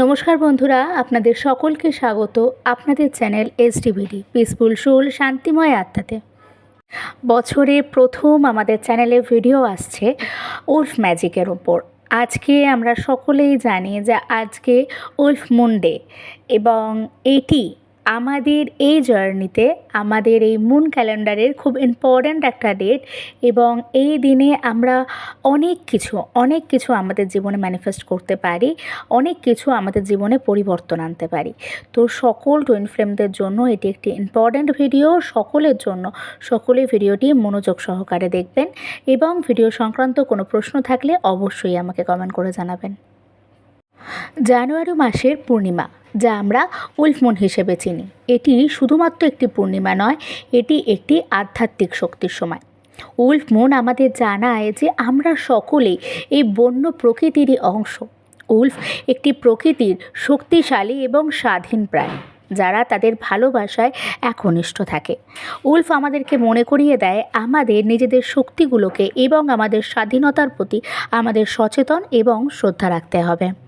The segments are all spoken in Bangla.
নমস্কার বন্ধুরা, আপনাদের সকলকে স্বাগত আপনাদের চ্যানেল এস এসডিবিডি পিসফুল, সুল, শান্তিময় আত্মাতে। বছরে প্রথম আমাদের চ্যানেলে ভিডিও আসছে উল্ফ ম্যাজিকের ওপর। আজকে আমরা সকলেই জানি যে আজকে উল্ফ মুন্ডে এবং এটি আমাদের এই জার্নিতে আমাদের এই মুন ক্যালেন্ডারের খুব ইম্পর্ট্যান্ট একটা ডেট এবং এই দিনে আমরা অনেক কিছু অনেক কিছু আমাদের জীবনে ম্যানিফেস্ট করতে পারি, অনেক কিছু আমাদের জীবনে পরিবর্তন আনতে পারি। তো সকল টুইন ফ্লেমদের জন্য এটি একটি ইম্পর্ট্যান্ট ভিডিও সকলের জন্য সকলে ভিডিওটি মনোযোগ সহকারে দেখবেন এবং ভিডিও সংক্রান্ত কোনো প্রশ্ন থাকলে অবশ্যই আমাকে কমেন্ট করে জানাবেন। জানুয়ারি মাসের পূর্ণিমা, যা আমরা উলফমুন হিসেবে চিনি। এটি শুধুমাত্র একটি পূর্ণিমা নয়, এটি একটি আধ্যাত্মিক শক্তির সময়। উলফ মুন আমাদের জানায় যে আমরা সকলেই এই বন্য প্রকৃতিরই অংশ। উল্ফ একটি প্রকৃতির শক্তিশালী এবং স্বাধীন প্রাণী, যারা তাদের ভালোবাসায় একনিষ্ঠ থাকে। উল্ফ আমাদেরকে মনে করিয়ে দেয় আমাদের নিজেদের শক্তিগুলোকে এবং আমাদের স্বাধীনতার প্রতি আমাদের সচেতন এবং শ্রদ্ধা রাখতে হবে।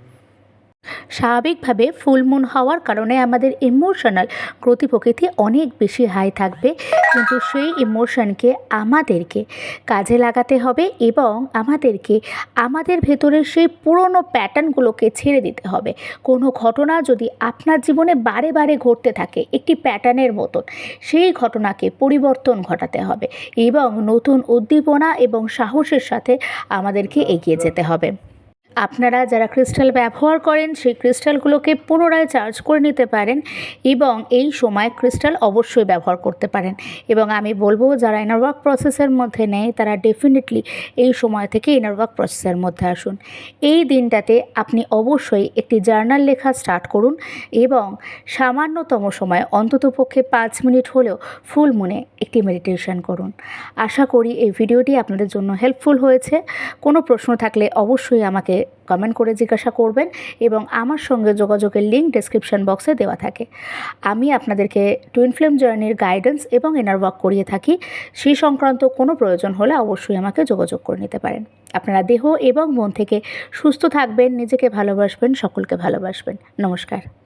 স্বাভাবিকভাবে ফুলমুন হওয়ার কারণে আমাদের ইমোশনাল গতি প্রকৃতি অনেক বেশি হাই থাকবে। কিন্তু সেই ইমোশনকে আমাদেরকে কাজে লাগাতে হবে এবং আমাদেরকে আমাদের ভেতরের সেই পুরনো প্যাটার্নগুলোকে ছেড়ে দিতে হবে। কোনো ঘটনা যদি আপনার জীবনে বারে বারে ঘটতে থাকে, একটি প্যাটার্নের মতন, সেই ঘটনাকে পরিবর্তন ঘটাতে হবে এবং নতুন উদ্দীপনা এবং সাহসের সাথে আমাদেরকে এগিয়ে যেতে হবে। আপনারা যারা ক্রিস্টাল ব্যবহার করেন, সেই ক্রিস্টালগুলোকে পুনরায় চার্জ করে নিতে পারেন এবং এই সময় ক্রিস্টাল অবশ্যই ব্যবহার করতে পারেন। এবং আমি বলব, যারা ইনার ওয়ার্ক প্রসেসের মধ্যে নেয়, তারা ডেফিনেটলি এই সময় থেকে ইনার ওয়ার্ক প্রসেসের মধ্যে আসুন। এই দিনটাতে আপনি অবশ্যই একটি জার্নাল লেখা স্টার্ট করুন এবং সামান্যতম সময় অন্ততপক্ষে পাঁচ মিনিট হলেও ফুল মনে একটি মেডিটেশন করুন। আশা করি এই ভিডিওটি আপনাদের জন্য হেল্পফুল হয়েছে। কোনো প্রশ্ন থাকলে অবশ্যই আমাকে কমেন্ট করে জিজ্ঞাসা করবেন এবং আমার সঙ্গে যোগাযোগের লিঙ্ক ডেসক্রিপশন বক্সে দেওয়া থাকে। আমি আপনাদেরকে টুইন ফিল্ম জার্নির গাইডেন্স এবং এনার ওয়ার্ক করিয়ে থাকি। সেই সংক্রান্ত কোনো প্রয়োজন হলে অবশ্যই আমাকে যোগাযোগ করে নিতে পারেন। আপনারা দেহ এবং মন থেকে সুস্থ থাকবেন, নিজেকে ভালোবাসবেন, সকলকে ভালোবাসবেন। নমস্কার।